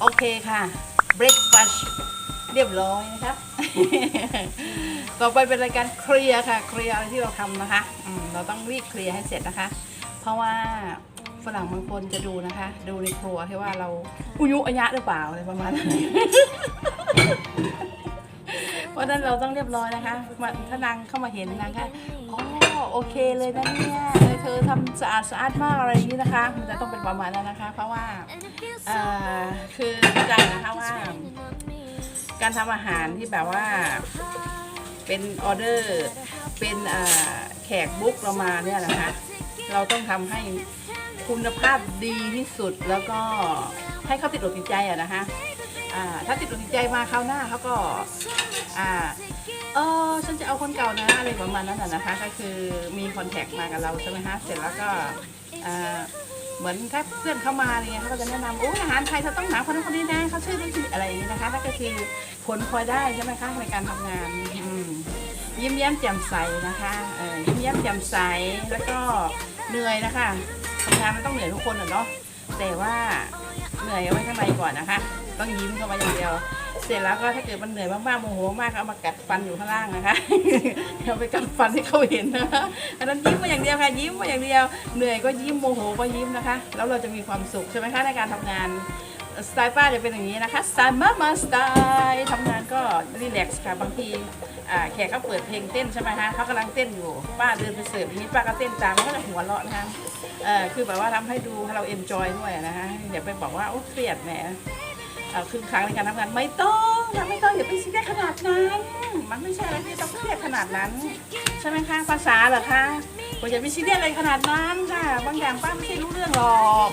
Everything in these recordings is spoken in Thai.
โอเคค่ะ breakfast เรียบร้อยนะคะ ต่อไปเป็นรายการเคลียร์ค่ะ เคลียร์อะไรที่เราทำนะคะอืมเราต้องรีบเคลียร์ให้เสร็จนะคะ เพราะว่าฝรั่งบางคนจะดูนะคะ ดูในครัวที่ว่าเราอุยุอัญะหรือเปล่าอะไรประมาณนั้นเพราะฉะนั้นเราต้องเรียบร้อยนะคะมาถ้านางเข้ามาเห็นนางก็อ๋อ โอเคเลยนะเนี่ยเธอทำสะอาดสะอาดมากอะไรอย่างนี้นะคะ มันจะต้องเป็นประมาณนั้นนะคะ เพราะว่าคือเข้าใจนะคะว่า การทำอาหารที่แบบว่าเป็นออเดอร์เป็นแขกบุ๊กเรามาเนี่ยนะคะ เราต้องทำให้คุณภาพดีที่สุดแล้วก็ให้เขาติดอกติดใจอะนะคะถ้าติดอกติดใจมาคราวหน้าเขาก็ เออฉันจะเอาคนเก่านะอะไรประมาณนั้นอะนะคะ ก็คือมีคอนแทคมากับเราใช่ไหมคะเสร็จแล้วก็เหมือนถ้าเพื่อนเข้ามาอะไรเงี้ยเขาก็จะแนะนำโอ้ยอาหารไทยเธอต้องหาคนนั้นคนนี้นะเขาชื่อนี้ชื่ออะไรอย่างนี้นะคะนั่นก็คือผลพลอยได้ใช่ไหมคะในการทำงานยิ้มแย้มแจ่มใสนะคะยิ้มแย้มแจ่มใสแล้วก็เหนื่อยนะคะทำงานมันต้องเหนื่อยทุกคนอะเนาะแต่ว่าเหนื่อยเอาไว้ข้างในก่อนนะคะ ต้องยิ้มเข้ามาอย่างเดียว เสร็จแล้วก็ถ้าเกิดมันเหนื่อยมากๆโมโหมากก็เอามากัดฟันอยู่ข้างล่างนะคะเอาไปกัดฟันให้เขาเห็นนะคะอันนั้นยิ้มมาอย่างเดียวค่ะยิ้มมาอย่างเดียว เหนื่อยก็ยิ้มโมโหก็ยิ้มนะคะ แล้วเราจะมีความสุขใช่ไหมคะในการทำงานสไตล์ป้าจะเป็นอย่างนี้นะคะสไตล์มามาสไตล์ทำงานก็รีแลกซ์ค่ะบางทีแขกเขาเปิดเพลงเต้นใช่ไหมคะเขากำลังเต้นอยู่ ป้าเดินไปเสิร์ฟนี้ป้าก็เต้นตามก็จะหัวเราะนะคะคือแบบว่าทำให้ดูให้เราเอนจอยด้วยนะคะอย่าไปบอกว่าโอ้เครียดแหม ครึ่งครั้งในการทำงานไม่ต้องค่ะไม่ต้องอย่าไปซีเรียสขนาดนั้น มันไม่ใช่อะไรที่ต้องเครียดขนาดนั้นใช่ไหมคะภาษาเหรอคะก็อย่าไปซีเรียสอะไรขนาดนั้นค่ะ บางอย่างป้าไม่ใช่รู้เรื่องหรอก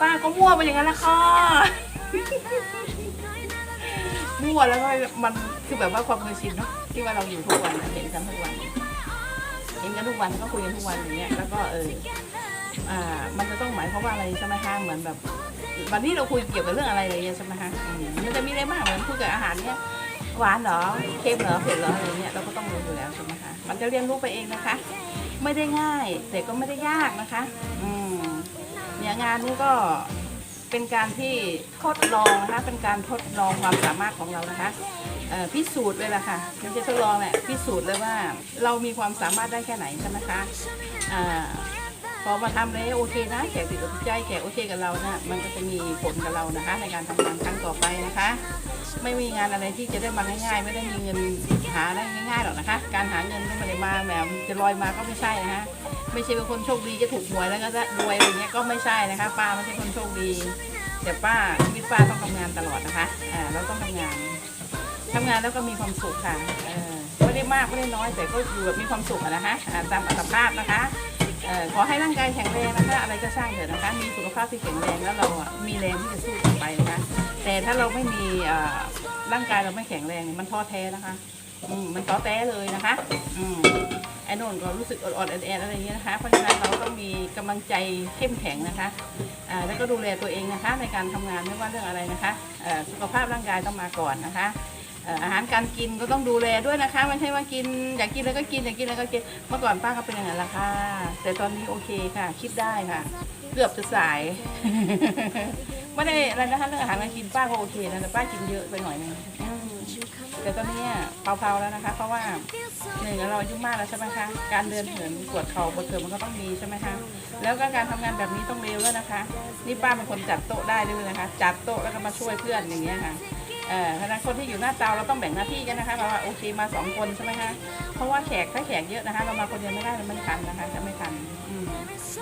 ป้าก็มั่วไปอย่างนั้นละค่ะมั่วแล้วก็มันคือแบบว่าความเคยชินเนาะที่ว่าเราอยู่ทุกวันเห็นกันทุกวันเห็นกันทุกวันก็คุยกันทุกวันอย่างเงี้ยแล้วก็เออ อ่ามันจะต้องหมายความว่าอะไรใช่ไหมคะเหมือนแบบวันนี้เราคุยเกี่ยวกับเรื่องอะไรอะไรเงี้ยใช่ไหมคะอืมมันจะมีอะไรมากเหมือนคุยกับอาหารเนี้ยหวานเหรอเค็มเหรอเผ็ดเหรออะไรเงี้ยเราก็ต้องรู้อยู่แล้วใช่ไหมคะมันจะเรียนรู้ไปเองนะคะ ไม่ได้ง่ายแต่ก็ไม่ได้ยากนะคะอืมเนี่ยงานนี้ก็เป็นการที่ทดลองนะคะเป็นการทดลองความสามารถของเรานะคะเอ่อพิสูจน์เลยล่ะค่ะไม่ใช่ทดลองแหละพิสูจน์เลยว่าเรามีความสามารถได้แค่ไหนใช่ไหมคะอ่า อมาทำแล้วโอเคนะแขกติดอกใจแขกโอเคกับเรานะมันก็จะมีผลกับเรานะคะ ในการทำงานครั้งต่อไปนะคะ ไม่มีงานอะไรที่จะได้มาง่ายๆ ไม่ได้มีเงินหาได้ง่ายๆหรอกนะคะ การหาเงินก็ไม่ได้มาแบบจะลอยมาก็ไม่ใช่นะคะไม่ใช่เป็นคนโชคดีจะถูกหวยแล้วก็จะรวยอะไรเงี้ยก็ไม่ใช่นะคะ ป้าไม่ใช่คนโชคดี แต่ป้าชีวิตป้าต้องทำงานตลอดนะคะอ่าเราต้องทำงานทำงานแล้วก็มีความสุขค่ะเออไม่ได้มากไม่ได้น้อยแต่ก็อยู่แบบมีความสุขนะคะอ่าตามอัตภาพนะคะ ขอให้ร่างกายแข็งแรงนะคะ อะไรก็ช่างเถอะนะคะ มีสุขภาพที่แข็งแรงแล้วเราอะมีแรงที่จะสู้ต่อไปนะคะ แต่ถ้าเราไม่มีร่างกายเราไม่แข็งแรงมันท้อแท้นะคะอืมมันท้อแท้เลยนะคะอืมไอ้นนก็รู้สึกอ่อนๆแอดๆอะไรอย่างเงี้ยนะคะ เพราะฉะนั้นเราต้องมีกำลังใจเข้มแข็งนะคะอ่าแล้วก็ดูแลตัวเองนะคะ ในการทำงานไม่ว่าเรื่องอะไรนะคะอ่อสุขภาพร่างกายต้องมาก่อนนะคะ อาหารการกินก็ต้องดูแลด้วยนะคะไม่ใช่ว่ากินอยากกินแล้วก็กินอยากกินแล้วก็กินเมื่อก่อนป้าก็เป็นอย่างนั้นละค่ะ แต่ตอนนี้โอเคค่ะ คิดได้ค่ะ เกือบจะสาย ไม่ได้อะไรนะคะเรื่องอาหารการกินป้าก็โอเคนะแต่ป้ากินเยอะไปหน่อยนึงแต่ตอนนี้เผาๆแล้วนะคะ เพราะว่าหนึ่งเราอายุมากแล้วใช่ไหมคะการเดินเหินปวดเข่าปวดเข่ามันก็ต้องมีใช่ไหมคะแล้วก็การทำงานแบบนี้ต้องเร็วแล้วนะคะ นี่ป้าเป็นคนจัดโต๊ะได้ด้วยนะคะ จัดโต๊ะแล้วก็มาช่วยเพื่อนอย่างเงี้ยค่ะ เออเพราะนั้นคนที่อยู่หน้าเตาเราต้องแบ่งหน้าที่กันนะคะเราว่าโอเคมาสองคนใช่ไหมคะเพราะว่าแขกถ้าแขกเยอะนะคะ เรามาคนเดียวไม่ได้มันไม่ทันนะคะจะไม่ทัน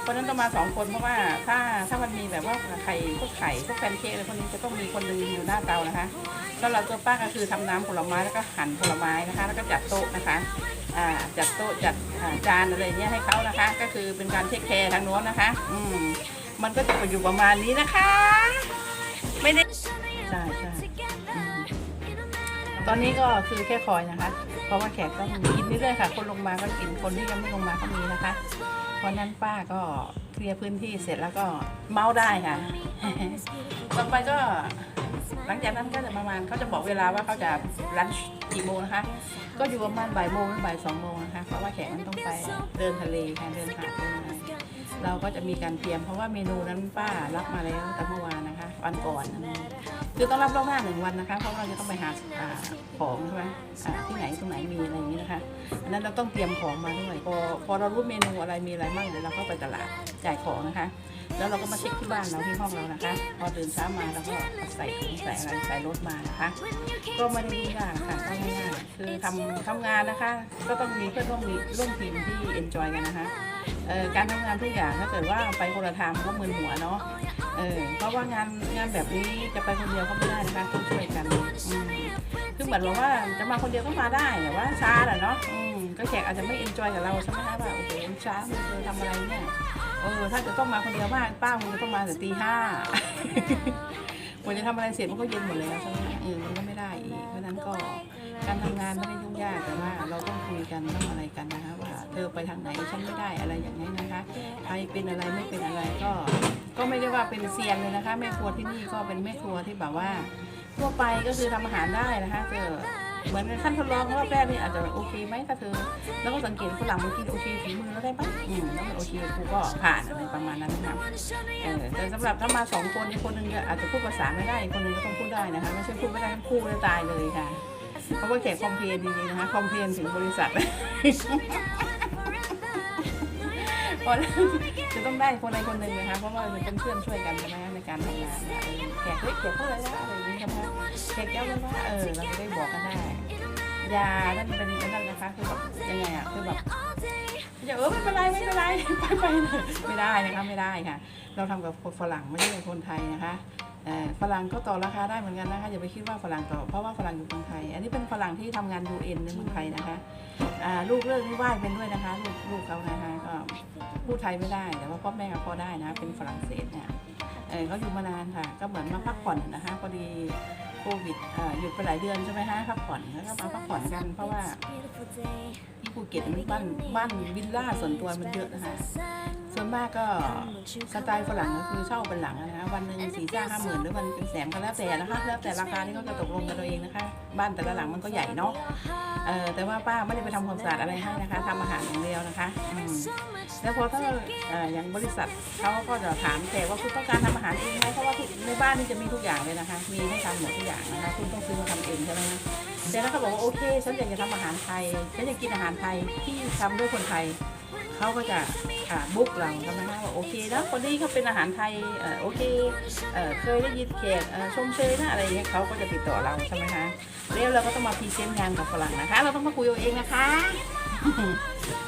เพราะนั้นต้องมาสองคนเพราะว่าถ้าถ้ามันมีแบบว่าไข่พวกไข่พวกแพนเค้กอะไรพวกนี้จะต้องมีคนหนึงอยู่หน้าเตานะคะแล้วเราตัวป้าก็คือทำน้ำผลไม้แล้วก็หั่นผลไม้นะคะ แล้วก็จัดโต๊ะนะคะจัดโต๊ะจัดจานอะไรเงี้ยให้เขานะคะ ก็คือเป็นการเทคแคร์ทางโน้นนะคะ อืมมันก็จะอยู่ประมาณนี้นะคะ ไม่ได้ใช่ใช่ ตอนนี้ก็คือแค่คอยนะคะ เพราะว่าแขกต้องกินเรื่อยๆค่ะ คนลงมาก็กินคนที่ยังไม่ลงมาก็มีนะคะ เพราะนั้นป้าก็เคลียร์พื้นที่เสร็จแล้วก็เมาได้ค่ะ ต่อไปก็หลังจากนั้นก็จะประมาณเขาจะบอกเวลาว่าเขาจะรันกี่โมงนะคะ ก็อยู่ประมาณบ่ายโมงหรือบ่ายสองโมงนะคะ เพราะว่าแขกมันต้องไปเดินทะเลค่ะเดินหาดเดินอะไร เราก็จะมีการเตรียมเพราะว่าเมนูนั้นป้ารับมาแล้วแต่เมื่อวานนะคะ วันก่อนอืมคือต้องรับล่วงหน้าหนึ่งวันนะคะ เพราะเราจะต้องไปหาของใช่ไหมที่ไหนตรงไหนมีอะไรอย่างนี้นะคะอันนั้นเราต้องเตรียมของมาด้วยพอพอเรารู้เมนูอะไรมีอะไรบ้างเดี๋ยวเราก็ไปตลาดจ่ายของนะคะ แล้วเราก็มาเช็คที่บ้านเราที่ห้องเรานะคะ พอตื่นเช้ามาเราก็ใส่ถุงใส่อะไรใส่รถมานะคะ ก็ไม่ได้ยุ่งยากค่ะก็ง่ายๆคือทำทำงานนะคะ ก็ต้องมีเพื่อนร่วมร่วมทีมที่เอนจอยกันนะคะ การทำงานทุกอย่างถ้าเกิดว่าไปคนละทางก็มึนหัวเนาะเออเพราะว่างานงานแบบนี้จะไปคนเดียวก็ไม่ได้นะคะต้องช่วยกันคือเหมือนว่าจะมาคนเดียวก็มาได้แต่ว่าช้าแหละเนาะก็แขกอาจจะไม่เอนจอยกับเราใช่ไหมคะว่าโอ้โหช้าไม่เคยทำอะไรเนี่ยเออถ้าจะต้องมาคนเดียวบ้านป้าคงจะต้องมาแต่ตีห้ากว่าจะทำอะไรเสร็จมันก็เย็นหมดแล้วใช่ไหมเออมันก็ไม่ได้อีกเพราะฉะนั้นก็ การทำงานไม่ได้ยุ่งยากแต่ว่าเราต้องคุยกันต้องอะไรกันนะคะว่าเธอไปทางไหนฉันไม่ได้อะไรอย่างนี้นะคะใครเป็นอะไรไม่เป็นอะไรก็ก็ไม่ได้ว่าเป็นเซียนเลยนะคะแม่ครัวที่นี่ก็เป็นแม่ครัวที่แบบว่าทั่วไปก็คือทำอาหารได้นะคะเจอเหมือนขั้นทดลองว่าแป้นี่อาจจะโอเคไหมถ้าเธอแล้วก็สังเกตฝรั่งบางทีโอเคฝีมือแล้วได้ปะอืมแล้วมันโอเคครูก็ผ่านอะไรประมาณนั้นนะคะเออแต่สำหรับถ้ามาสองคนคนนึงอาจจะพูดภาษาไม่ได้อีกคนนึงก็ต้องพูดได้นะคะไม่ใช่พูดไม่ได้ทั้งคู่จะตายเลยค่ะ เพราะว่าแขกคอมเพลนจริงๆนะคะคอมเพลนถึงบริษัทเพราะจะต้องได้คนใดคนหนึ่งนะคะเพราะว่ามันเป็นเพื่อนช่วยกันใช่ไหมในการทำงานนะเออแขกเฮ้ยแขกพูดอะไรวะอะไรอย่างนี้ใช่ไหมแขกแก้วเลยว่าเออเราจะได้บอกกันได้ยานั่นเป็นนั่นนะคะคือแบบยังไงอะคือแบบอย่าเออไม่เป็นไรไม่เป็นไรไปไปเลยไม่ได้นะคะไม่ได้ค่ะ เราทำกับคนฝรั่งไม่ใช่คนไทยนะคะ ฝรั่งก็ต่อราคาได้เหมือนกันนะคะอย่าไปคิดว่าฝรั่งต่อเพราะว่าฝรั่งอยู่เมืองไทย อันนี้เป็นฝรั่งที่ทำงาน UN ในเมืองไทยนะคะอ่าลูกเลิกนี่ไหว้เป็นด้วยนะคะลูกลูกเขานะคะก็พูดไทยไม่ได้ แต่ว่าพ่อแม่เขาพอได้นะเป็นฝรั่งเศสเนี่ยเออเขาอยู่มานานค่ะ ก็เหมือนมาพักผ่อนนะคะพอดีโควิดเอ่อหยุดไปหลายเดือนใช่ไหมคะพักผ่อนแล้วก็มาพักผ่อนกันเพราะว่าที่ภูเก็ตมันบ้านบ้านวิลล่าส่วนตัวมันเยอะนะคะ ส่วนมากก็สไตล์ฝรั่งก็คือเช่าเป็นหลังนะคะวันหนึ่งสี่จ้าห้าหมื่นหรือวันเป็นแสนก็แล้วแต่นะคะแล้วแต่ราคาที่เขาจะตกลงกันเราเองนะคะ บ้านแต่ละหลังมันก็ใหญ่เนาะเออแต่ว่าป้าไม่ได้ไปทำความสะอาดอะไรให้นะคะทำอาหารอย่างเดียวนะคะแล้วพอถ้าอย่างบริษัทเขาก็จะถามแต่ว่าคุณต้องการทำอาหารเองไหมเพราะว่าในบ้านนี่จะมีทุกอย่างเลยนะคะ มีให้ทำหมดทุกอย่างนะคะคุณต้องซื้อมาทำเองใช่ไหมคะแต่ถ้าเขาบอกว่าโอเคฉันอยากจะทำอาหารไทยฉันอยากกินอาหารไทยที่ทำด้วยคนไทยเขาก็จะ อ่าบุ๊กเราใช่ไหมคะว่าโอเคนะคนนี้เขาเป็นอาหารไทยเออโอเคเออเคยได้ยินแขกเออชมเชยนะอะไรอย่างเงี้ยเขาก็จะติดต่อเราใช่ไหมคะแล้วเราก็ต้องมาพรีเซนต์งานกับฝรั่งนะคะ เราต้องมาคุยเอาเองนะคะ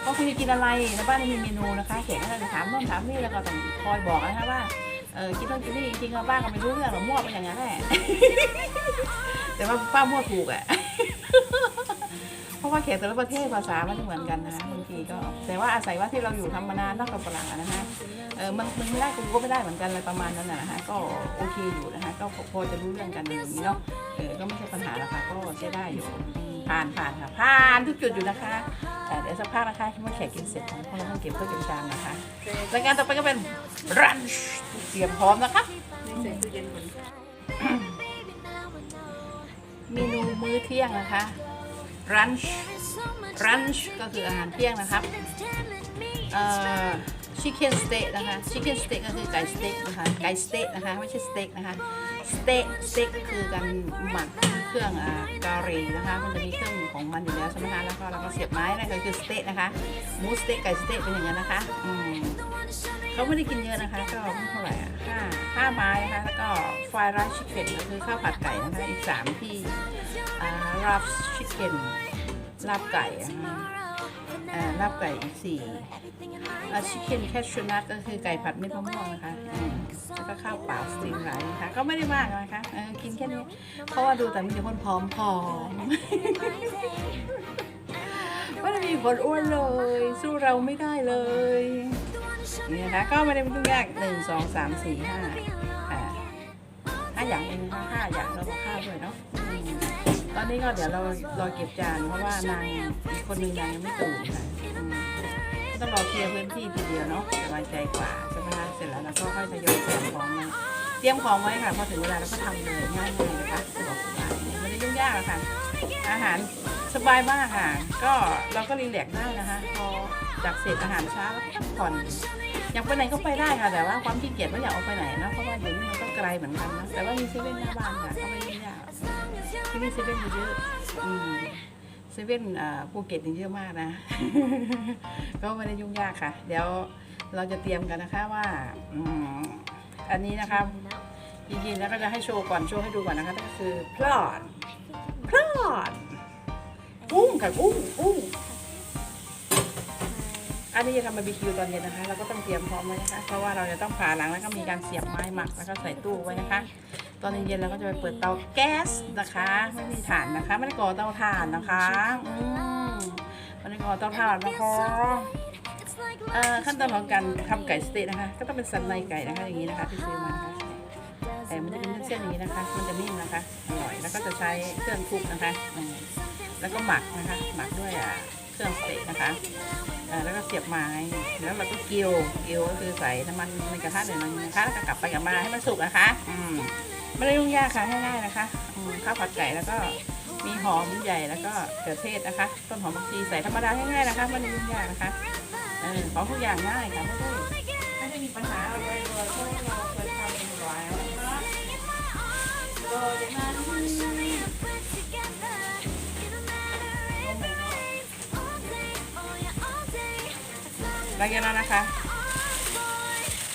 ว่าคุณจะกินอะไรในบ้านมีเมนูนะคะแขกก็จะถามโน่นถามนี่แล้วก็ต้องคอยบอกนะคะว่าเออกินต้องกินนี่จริงๆเราป้าก็ไม่รู้เรื่องหรอมั่วไปอย่างนั้นแหละแต่ว่าป้ามั่วถูกอะ ราะว่าแขกแต่ละประเทศภาษามันไม่เหมือนกันนะคะบางทีก็ แต่ว่าอาศัยว่าที่เราอยู่ทำมานานนอกกับฝรั่งอะนะคะเออมันมึงไม่ได้กูก็ไม่ได้เหมือนกันอะไรประมาณนั้นนะนะคะก็โอเคอยู่นะคะก็พอจะรู้เรื่องกันอย่างนี้เนาะเออก็ไม่ใช่ปัญหาหรอกค่ะก็ใช้ได้อยู่ผ่านผ่านค่ะผ่านทุกจุดอยู่นะคะแต่เดี๋ยวสักพักนะคะเมื่อแขกกินเสร็จพวกเราต้องเก็บเพื่อเก็บจานนะคะรายการต่อไปก็เป็นรันเตรียมพร้อมนะคะเมนูมื้อเที่ยงนะคะ รันช์รันช์ก็คืออาหารเที่ยงนะครับเอ่อชิคเก้นสเต็กนะคะชิคเก้นสเต็กก็คือไก่สเต็กนะคะไก่สเต็กนะคะไม่ใช่สเต็กนะคะสเต็กสเต็กคือการหมักเครื่องอ่ากะหรี่นะคะมันจะมีเครื่องของมันอยู่แล้วใช่ไหมคะแล้วก็เราก็เสียบไม้นั่นก็คือสเต็กนะคะหมูสเต็กไก่สเต็กเป็นอย่างนั้นนะคะอืม เขาไม่ได้กินเยอะนะคะ ก็ไม่เท่าไหร่อะห้าห้าไม้นะคะแล้วก็ฟรายรซ์ชิคเก้นก็คือข้าวผัดไก่นะคะอีกสามที่อ่าราฟชิคเก้นลาบไก่อะค่ะลาบไก่อีกสี่ชิคเก้นแคชชูนัทก็คือไก่ผัดเม็ดมะม่วงนะคะแล้วก็ข้าวเปล่าสติงไรนะคะ ก็ไม่ได้มากนะคะกินแค่นี้เพราะว่าดูแต่มีแต่คนผอมผอมไม่ได้มีคนอ้วนเลย สู้เราไม่ได้เลย นี่นะคะก็ไม่ได้เป็นทุกอย่างหนึ่งสองสามสี่ห้าอ่าห้าอย่างเองนะคะห้าอย่างแล้วก็ข้าวด้วยเนาะตอนนี้ก็เดี๋ยวเรารอเก็บจานเพราะว่านางอีกคนหนึงนางยังไม่ตื่นค่ะอืมก็ต้องรอเคลียร์พื้นที่ทีเดียวเนาะสบายใจกว่าใช่ไหมคะเสร็จแล้วเราก็ค่อยทยอยเตรียมของมาเตรียมของไว้ค่ะพอถึงเวลาเราก็ทำเลยง่ายๆนะคะสะดวกสบายไม่ได้ยุ่งยากหรอกค่ะอาหารสบายมากค่ะ ก็เราก็รีแลกซ์ได้นะคะพอ จากเศษอาหารเช้าแล้วก็พักผ่อนอยากไปไหนก็ไปได้ค่ะ แต่ว่าความขี้เกียจไม่อยากออกไปไหนนะเพราะว่าอยู่นี่มันก็ไกลเหมือนกันนะแต่ว่ามีเซเว่นหน้าบ้านค่ะก็ไม่ยุ่ยากที่นี่เซเว่นมีเยอะอืมเซเว่นภูเก็ตนี่เยอะมากนะ ก็ไม่ได้ยุ่งยากค่ะ เดี๋ยวเราจะเตรียมกันนะคะว่าอันนี้นะคะจริงๆแล้วก็จะให้โชว์ก่อนโชว์ให้ดูก่อนนะคะนั่นก็คือพลอดพลอดกุ้งค่ะกุ้งกุ้ง อันนี้จะทำบาร์บีคิวตอนเย็นนะคะ เราก็ต้องเตรียมพร้อมไว้นะคะ เพราะว่าเราจะต้องผ่าหลังแล้วก็มีการเสียบไม้หมักแล้วก็ใส่ตู้ไว้นะคะ ตอนเย็นๆเราก็จะไปเปิดเตาแก๊สนะคะ ไม่มีถ่านนะคะ ไม่ได้ก่อเตาถ่านนะคะอืมไม่ได้ก่อเตาถ่านนะคะเออขั้นตอนของการทำไก่สเต๊ะนะคะ ก็ต้องเป็นสันในไก่นะคะอย่างนี้นะคะที่ซื้อมานะคะแต่มันจะเป็นเส้นๆอย่างนี้นะคะ มันจะนิ่มนะคะอร่อยแล้วก็จะใช้เครื่องคลุกนะคะ แล้วก็หมักนะคะ หมักด้วยอะ เครื่องสเต๊ะนะคะแล้วก็เสียบไม้แล้วเราก็เกียวเกียวก็คือใส่น้ำมันในกระทะหน่อยนึงนะคะแล้วก็กลับไปกลับมาให้มันสุกนะคะ อืมไม่ได้ยุ่งยากค่ะง่ายๆนะคะข้าวผัดไก่แล้วก็มีหอมใหญ่แล้วก็เขือเทศนะคะ ต้นหอมผักชีใส่ธรรมดาง่ายๆนะคะไม่ได้ยุ่งยากนะคะเออของทุกอย่างง่ายค่ะไม่ได้ไม่ได้มีปัญหาอะไรเลยเพราะเราเคยทำเองหลายแล้วนะคะโดยอย่างนั้น หลังจากนั้นนะคะ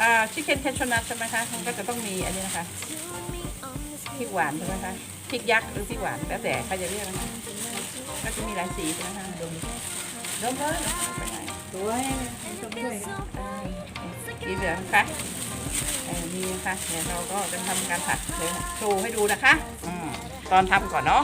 อ่าชิคเก้นแคชนัทใช่ไหมคะ มันก็จะต้องมีอันนี้นะคะพริกหวานใช่ไหมคะพริกยักษ์หรือพริกหวานแล้วแต่ใครจะเรียกนะคะก็จะมีหลายสีใช่ไหมคะดมดมเลยสวยดมด้วยสีเหลืองนะคะเออมีนะคะเดี๋ยวเราก็จะทำการผัดเลยโชว์ให้ดูนะคะอตอนทำก่อนเนาะ